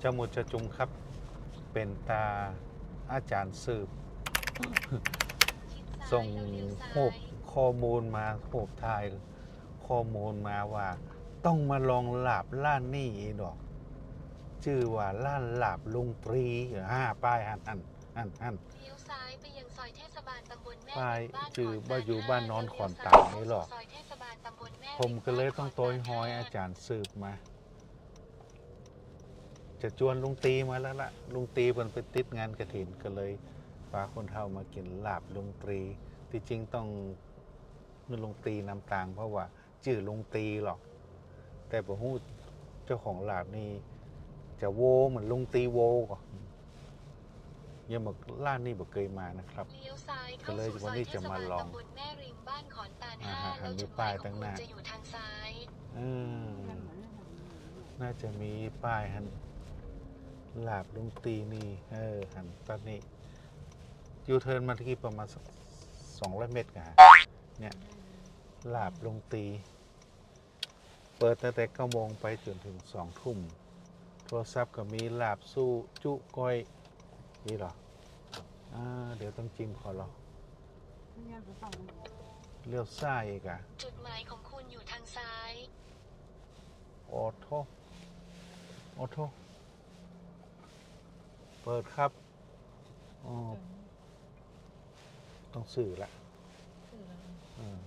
เจ้าหมุดจะจุงครับ เป็นตาอาจารย์สืบ ส่งรูปข้อมูลมารูปถ่ายข้อมูลมาว่า ต้องมาลองหลาบล้านนี่อีดอก ชื่อว่าล้านหลาบลุงตรีอ่าป้ายหันหันหันหันเลี้ยวซ้ายไปยังซอยเทศบาลตำบลแม่ป้ายริมบ้านชื่อขนว่าอยู่บ้านนอนขอนเลี้ยวตาซ้งนี่หรอกซอยเทศบาลตำบลแม่ผมก็เลยริต้องบ้านโตยหอยอาจารย์สืบมา จะจวนลุงตีมาแล้วล่ะลุงตีมันไปติดงานกระถินก็เลยพาคนเฒ่ามากินลาบลุงตรี ที่จริงต้องนึกลุงตีนำตางเพราะว่าชื่อลุงตีหรอก แต่ผมพูดเจ้าของลาบนี่จะโวเหมือนลุงตีโวก่อนยังบอกล้านนี่บอกเคยมานะครับเลี้ยวซ้ายก็เข้าเลยสู่วัซนอยนี้เทจะศมาบาลลองตำบลแม่ริมบ้านขอนตาลอ่าห้าฮะแล้วมีจุดหป้ามายยตั้ของงหคุน้าณจะอยู่ทางซ้ายอืมน่าจะมีป้ายหัน ลาบลุงตีนี่เออหันตอนนี้ยูเทิร์นมาที่ประมาณสักสองร้อยเมตรกันเนี่ยลาบลุงตี เปิดตั้งแต่เก้าโมงไปจนถึงสองทุ่มโทรศัพท์ก็มีลาบสู้จุก้อยนี่เหรออ่าเดี๋ยวต้องจิ้มขอรอเลี้ยวซ้ายอีกอะจุดหมายของคุณอยู่ทางซ้ายออโต้ออโต้ เปิดครับอ๋อต้องสื่อละเออ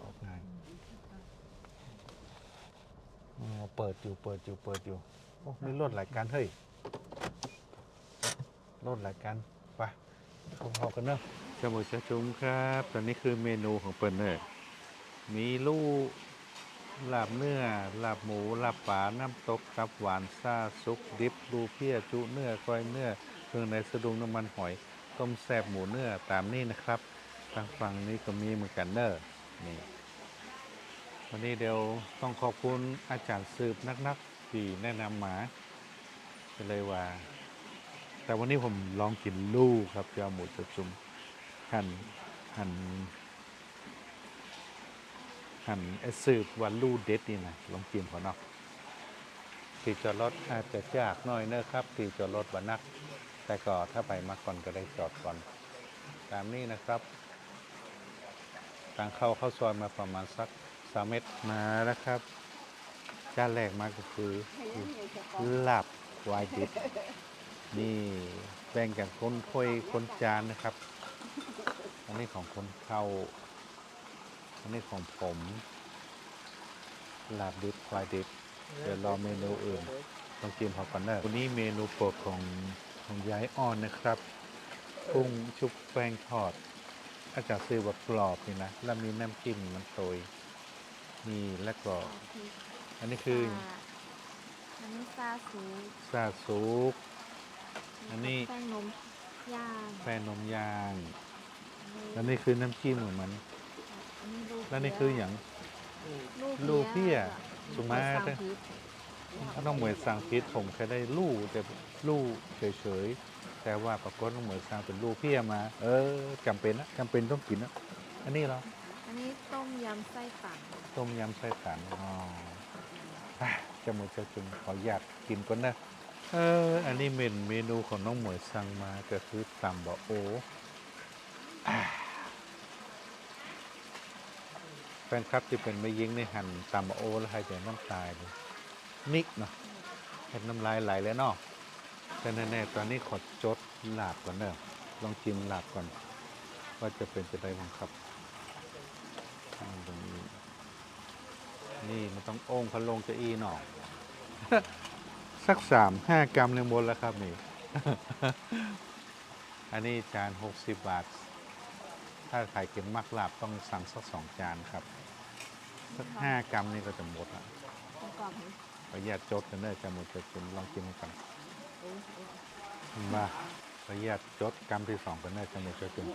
ออกงานอ๋อเปิดอยู่เปิดอยู่เปิดอยู่โอ้มีรถหลายการเฮ้ยรถหลายการไปพอๆกันเนอะจมูกจะจุ้มครับ ตอนนี้คือเมนูของเปิดเนอร์มีลูก ลาบเนื้อลาบหมูลาบปลาน้ำตกตับหวานซาซุปดิบดูเพียจุเนื้อก้อยเนื้อเครื่องในสะดุงน้ำมันหอย ต้มแซบหมูเนื้อตามนี้นะครับทางฝั่งนี้ก็มีเหมือนกันเนอนี่วันนี้เดี๋ยวต้องขอบคุณอาจารย์สืบนักๆที่แนะนำมาก็เลยว่า แต่วันนี้ผมลองกินลูกครับเจ้าหมูจะจุ่มหั่นหั่น หันสืบวันลู่เด็ดนี่นะลองกินขอเนาะที่จอดรถอาจจะยากหน่อยเนอะครับ ที่จอดรถบันัก แต่ก็ถ้าไปมาก่อนก็ได้จอดก่อน ตามนี้นะครับทางเข้าเข้าซอยมาประมาณสักสามเมตรมาแล้วครับจานแรกมาก็คือหลาบวายดิบนี่แบ่งกันคนถ้วยคนจานนะครับ อันนี้ของคนเข้า อันนี้ของผมลาบดิบควายดิบเดี๋ยวรอเมนูอื่นต้องกินพอก่อนเนอะวันนี้เมนูโปรดของของยายอ่อนนะครับกุ้งชุบแป้งทอด อาจารย์ซื้อว่ากรอบนี่นะ แล้วมีน้ำจิ้มมันโตยนี่แล้วก็ อันนี้คือ อันนี้ซาสูซาซุปอันนี้แป้งนมย่างแป้งนมย่างแล้วนี่คือน้ำจิ้มของมันอันนี้ลูก แล้วนี่คืออย่างลูกเพี้ยสุมาเตเตถ้าน้องเหมยสั่งพิษผมเคยได้ลู่แต่ลู่เฉยๆแต่ว่าปรากฏน้องเหมยสั่งเป็นลู่เพี้ยมา เออจำเป็นนะจำเป็นต้องกินนะอันนี้เหรออันนี้ต้มยำไส้ตันต้มยำไส้ตันอ๋ออะจะหมดจะจุนขออยากกินก่อนนะเอออันนี้เมนเมนูของน้องหมวยสั่งมาก็คือตำบะโออะ แฟนคลับที่เป็นไม่ยิงในหั่นตำบะโอแล้วใครจะน้ำตายเลยนิกเนาะเห็นน้ำลายไหลแล้วเนาะแต่แน่ๆตอนนี้ขอจดลาบก่อนเนอะลองจิ้มลาบก่อน ว่าจะเป็นจะได้บ้างครับตรงนี้นี่มันต้องโอ่งพันลงจะอีหนอสักสามห้ากรัมเลยหมดแล้วครับนี่ อันนี้จานหกสิบบาท ถ้าใครกินมักลาบต้องสั่งสักสองจานครับ สักห้ากรัมนี่ก็จะหมดละประกอบให้ขออนุญาตจดกันเนอะจะหมดจะกินลองกินกันเอ้ยเอ้ยมาขออนุญาตจดกรัมที่สองกันเนอะจะหมดจะกิน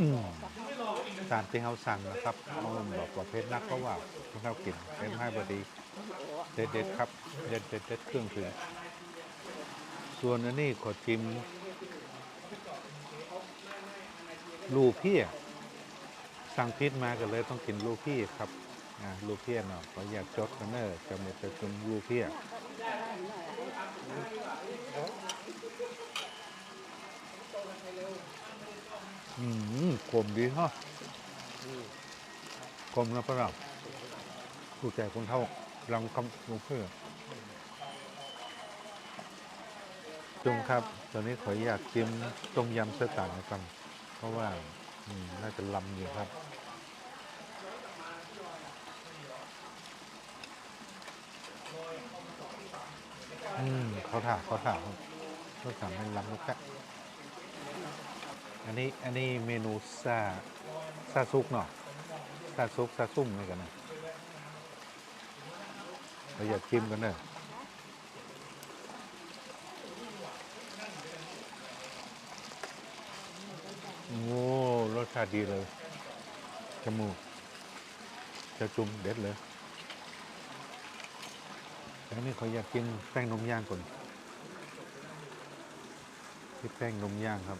อืมจานที่เขาสั่งนะครับเขาบอกประเภทนักก็ว่าที่เขากินเป็นให้บดีเด็ดเด็ดๆครับ เด็ดเด็ดเด็ดเครื่องถึงส่วนอันนี้ขอจิ้ม ลูกพี่สั่งพิษมาก็เลยต้องกินลูกพี่ครับลูกพี่เนาะขออยากจดกันเนอะจะหมดจะจุมลูกพี่อืมกลมดีฮะกลมนะพระเราผู้แก่คนเท่าลองคำลูกเพื่อจุงครับ ตอนนี้ขออยากชิมต้มยำเสต่างกัน เพราะว่าน่าจะลำอยู่ครับอืมเขาถามเขาถามเขาถามให้ลำลูกแกะอันนี้อันนี้เมนูซาซาซุกเนาะซาซุกซาซุ่มนี่กันนะเราอยากชิมกันเนอะโอ้รสชาติ ดีเลยจมูกจะจุ่มเด็ดเลย แล้วนี่เขาอยากกินแป้งนมย่างก่อนที่แป้งนมย่างครับ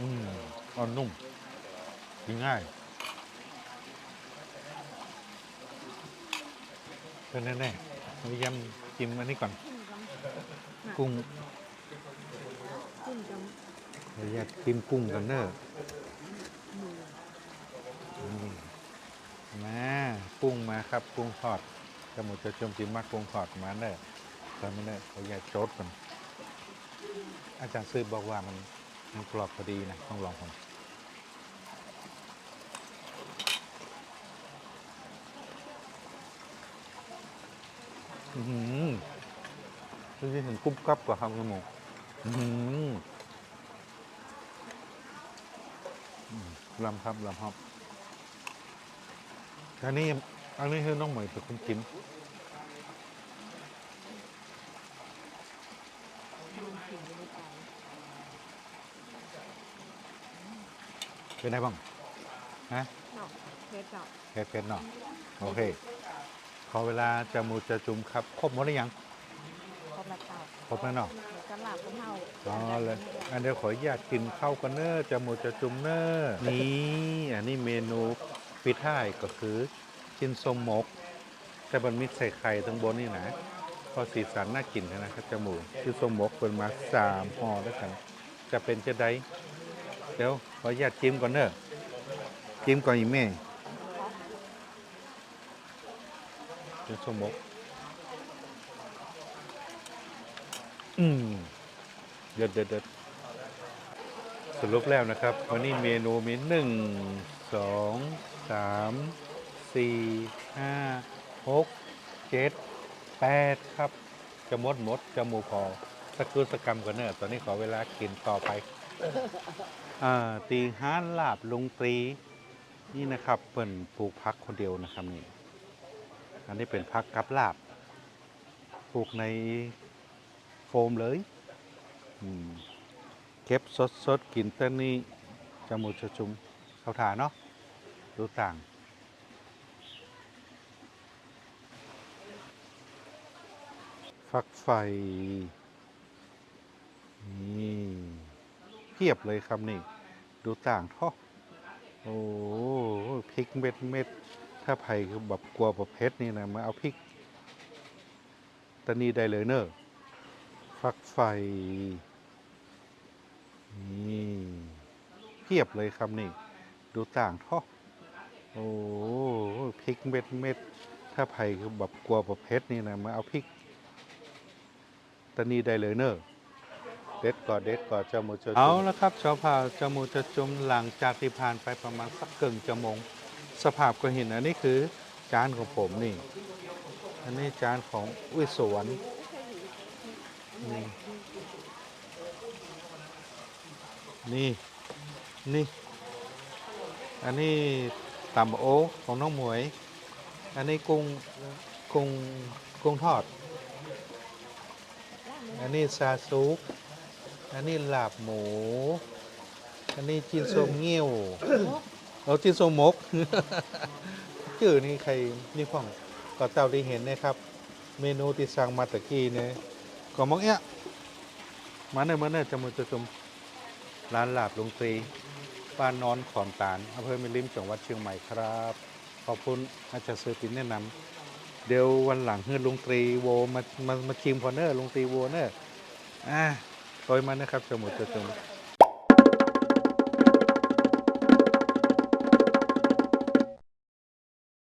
อืมอ่อนนุ่มกินง่ายเป็นแน่ๆ เรายำจิ้มอันนี้ก่อน กุ้งกุ้งกำกุ้งกเราอยากกินกุ้งกันเนอะมากุ้งมาครับกุ้งทอดจะหมดจะชมจิมมากกุ้งทอดมาเนอะตอนนี้เนอะเขาอยากโจดก่อนอาจารย์ซื้อบอกว่ามันมันกรอบพอดีนะต้องลองก่อ อือหือดูสิถึงกรุบกรับกว่าครับคุณหมูอือหืออืมลำครับลำครับอันนี้อันนี้คือน้องเหมยเป็นคนกินดูผิวในใจเป็นไงบ้างฮะเนาะเพชรเนาะเผ็ดเผ็ดเนาะโอเคข อเวลาจะมูจะจุ่มครับ ครบหมดหรือยัง ครบแล้วเต่าครบแล้วเนาะเดี๋ยวจะหลับกันเท่าอ๋อเลยอันเดียวขออนุญาตกินข้าวกันเนอร์จะมูจะจุ่มเนอร์นี่อันนี้เมนูปิดท้ายก็คือกินส้มหมก แต่มันมีใส่ไข่ทั้งบนนี่นะพอสีสันน่ากินนะครับจมูกคือส้มหมกเป็นมาสามห่อด้วยกัน จะเป็นจะได้เดี๋ยวขออนุญาตจิ้มก่อนเนอะจิ้มก่อนอีแม่ เป็นส้มหมกอืมเด็ดเด็ดเด็ดสรุปแล้วนะครับ วันนี้เมนูมีหนึ่งสองสามสี่ห้าหกเจ็ดแปดครับ จะหมดหมดจะหมูพอสักครู่สักกรรมกันเนอะตอนนี้ขอเวลากินต่อไปอ่าตีห้านลาบลุงตรี นี่นะครับเปิ่นปลูกพักคนเดียวนะครับนี่ อันนี้เป็นพักกับลาบปลูกในโฟมเลยเก็บสดสดๆกินเต้นนี่จมูกจะจุมเขาถาเนาะดูต่างฟักไฟ นี่เพียบเลยครับนี่ ดูต่างท่อโอ้โหพริกเม็ดเม็ด ถ้าไผ่คือแบบกลัวประเภทนี่นะมาเอาพริกตะนีได้เลยเนอะฟักไฟ นี่เพียบเลยครับนี่ ดูต่างท่อโอ้พริกเม็ดเม็ดถ้าไผ่คือแบบกลัวประเภทนี่นะมาเอาพริกตะนีได้เลยเนอะเด็ดก่อนเด็ดก่อนจมูจะเอาแล้วครับชาวผ่าจมูจะจุมหลังจากที่ผ่านไปประมาณสักเกึ่งชั่วโมง สภาพก็เห็นอันนี้คือจานของผมนี่ อันนี้จานของอุ้ยสวนนี่นี่นี่ อันนี้ตำโอของน้องหมวย อันนี้กุ้งกุ้งกุ้งทอด อันนี้ซาซุกอันนี้ลาบหมู อันนี้จินส้มเงี้ยว เราจินส้มกชื่อนี่ใครนี่พ่องก็เต่าได้เห็นนะครับ เมนูที่สั่งมาตะกี้เนี่ยก็มองเอ๊ะมาเนอะมาเนอะจมูกจะจมร้านลาบลุงตรีบ้านนอนขอนตาลอำเภอแม่ริมจังหวัดเชียงใหม่ครับ ขอบคุณอาจารย์เสือปินแนะนำเดี๋ยววันหลังเฮือลุงตรีโวมามามาชิมพอเนอร์ลุงตรีโวเนอร์อ่าโดยมานะครับจมูกจะจม